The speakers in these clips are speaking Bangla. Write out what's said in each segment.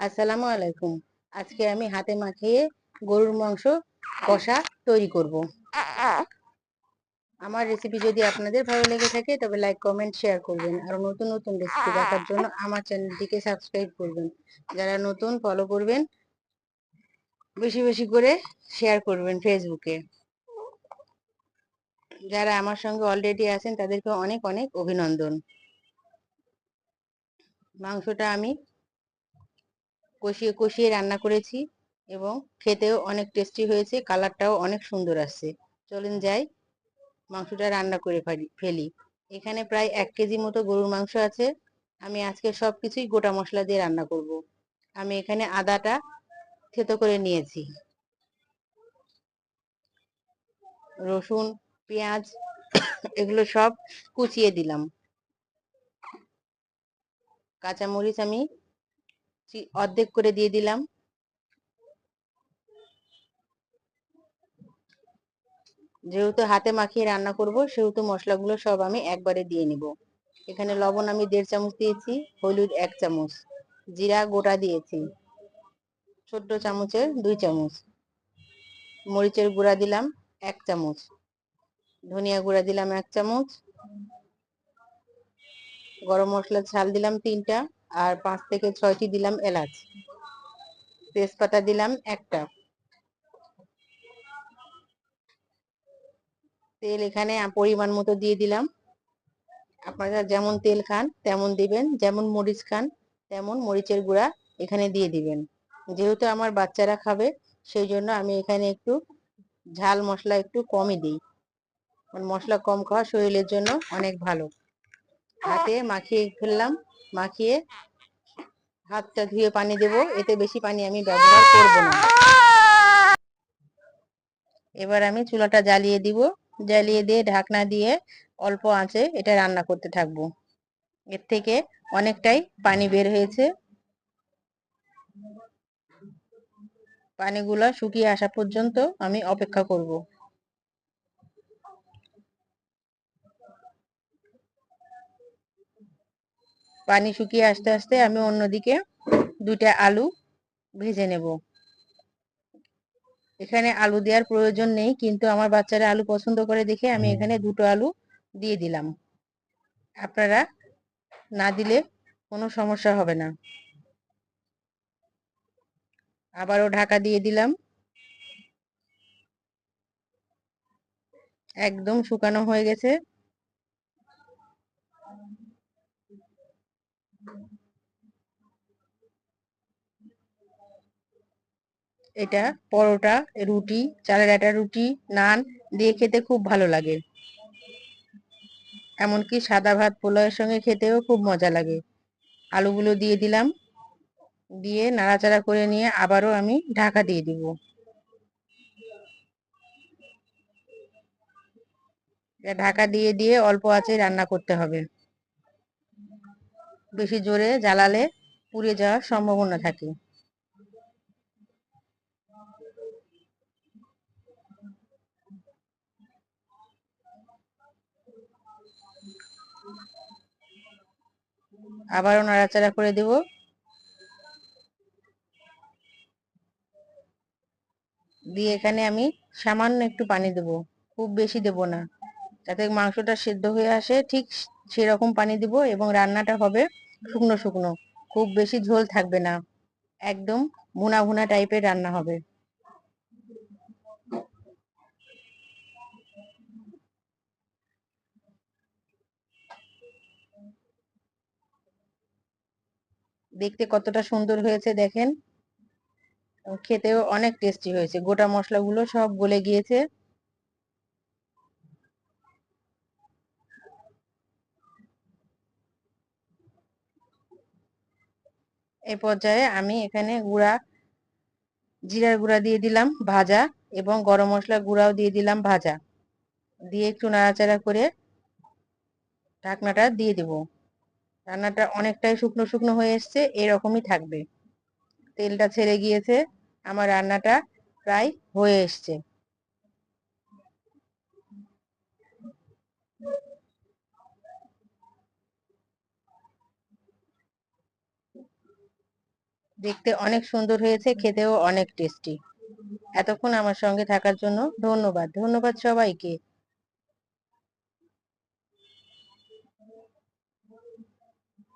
আসসালামু আলাইকুম। আজকে আমি হাতে মাখিয়ে গরুর মাংস কষা তৈরি করব। আমার রেসিপি যদি আপনাদের ভালো লেগে থাকে, তবে লাইক কমেন্ট শেয়ার করবেন। আর নতুন নতুন রেসিপি দেখার জন্য আমার চ্যানেলটিকে সাবস্ক্রাইব করবেন। যারা নতুন ফলো করবেন। বেশি বেশি করে শেয়ার করবেন ফেসবুকে যারা আমার সঙ্গে অলরেডি আছেন, তাদেরকে অনেক অনেক অভিনন্দন। মাংসটা আমি কষিয়ে কষিয়ে রান্না করেছি এবং খেতেও অনেক টেস্টি হয়েছে কালারটাও অনেক সুন্দর আসছে। চলেন যাই, মাংসটা রান্না করে ফেলি। এখানে প্রায় এক কেজি মতো গরুর মাংস আছে। আমি আজকে সব কিছুই গোটা মশলা দিয়ে রান্না করব। আমি এখানে আদাটা থেতো করে নিয়েছি। রসুন, পেঁয়াজ, এগুলো সব কুচিয়ে দিলাম। কাঁচামরিচ আমি অর্ধেক করে দিয়ে দিলাম। যেহেতু হাতে মাখিয়ে রান্না করব, সেহেতু মশলাগুলো সব আমি একবারে দিয়ে নিব। এখানে লবণ আমি দেড় চামচ দিয়েছি, হলুদ এক চামচ, জিরা গোটা দিয়েছি, ছোট্ট চামচের দুই চামচ, মরিচের গুঁড়া দিলাম এক চামচ, ধনিয়া গুঁড়া দিলাম এক চামচ, গরম মশলা ঝাল দিলাম তিনটা আর পাঁচ থেকে ছয়টি দিলাম এলাচ। তেজপাতা দিলাম একটা। তেল এখানে পরিমাণ মতো দিয়ে দিলাম। আপনারা যেমন তেল খান, তেমন দিবেন। যেমন মরিচ খান, তেমন মরিচের গুঁড়া এখানে দিয়ে দিবেন। যেহেতু আমার বাচ্চারা খাবে সেই জন্য আমি এখানে একটু ঝাল মশলা একটু কমই দিই। মশলা কম খাওয়া শরীরের জন্য অনেক ভালো। হাতে মাখিয়ে ফেললাম। মাখিয়ে হাতটা ধুয়ে পানি দেব। এতে বেশি পানি আমি ব্যবহার করব না। এবার আমি চুলাটা জ্বালিয়ে দিব। জ্বালিয়ে দিয়ে ঢাকনা দিয়ে অল্প আঁচে এটা রান্না করতে থাকব। এর থেকে অনেকটাই পানি বের হয়েছে। পানিগুলো শুকিয়ে আসা পর্যন্ত আমি অপেক্ষা করব। পানি শুকিয়ে আসতে আসতে আমি অন্যদিকে দুইটা আলু ভেজে নেব। এখানে আলু দেওয়ার প্রয়োজন নেই কিন্তু আমার বাচ্চারা আলু পছন্দ করে দেখে আমি এখানে দুটো আলু দিয়ে দিলাম। আপনারা না দিলে কোনো সমস্যা হবে না। আবারও ঢাকা দিয়ে দিলাম। একদম শুকানো হয়ে গেছে। এটা পরোটা, রুটি চালের আটা রুটি, নান দিয়ে খেতে খুব ভালো লাগে। এমনকি সাদা ভাত পোলাওয়ের সঙ্গে খেতেও খুব মজা লাগে। আলুগুলো দিয়ে দিলাম, দিয়ে নাড়াচাড়া করে নিয়ে আবারও আমি ঢাকা দিয়ে দিব। ঢাকা দিয়ে দিয়ে অল্প আছে রান্না করতে হবে। বেশি জোরে জ্বালালে পুড়ে যাওয়ার সম্ভাবনা থাকে। আবারও নাড়াচাড়া করে দেব। দিয়ে এখানে আমি সামান্য একটু পানি দেব। খুব বেশি দেব না। যাতে মাংসটা সেদ্ধ হয়ে আসে, ঠিক সেরকম পানি দিব এবং রান্নাটা হবে শুকনো শুকনো। খুব বেশি ঝোল থাকবে না। একদম ভুনা ভুনা টাইপের রান্না হবে। দেখতে কতটা সুন্দর হয়েছে দেখেন। খেতেও অনেক টেস্টি হয়েছে। গোটা মশলাগুলো সব গলে গিয়েছে। এ পর্যায়ে আমি এখানে গুঁড়া, জিরার গুঁড়া দিয়ে দিলাম ভাজা এবং গরম মশলা গুঁড়াও দিয়ে দিলাম ভাজা। দিয়ে একটু নাড়াচাড়া করে ঢাকনাটা দিয়ে দেব। রান্নাটা অনেকটাই শুকনো শুকনো হয়ে এসছে, এরকমই থাকবে। তেলটা ছেড়ে গিয়েছে, আমার রান্নাটা প্রায় হয়ে এসছে। দেখতে অনেক সুন্দর হয়েছে, খেতেও অনেক টেস্টি এতক্ষণ আমার সঙ্গে থাকার জন্য ধন্যবাদ ধন্যবাদ সবাইকে।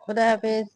খোদা হাফেজ।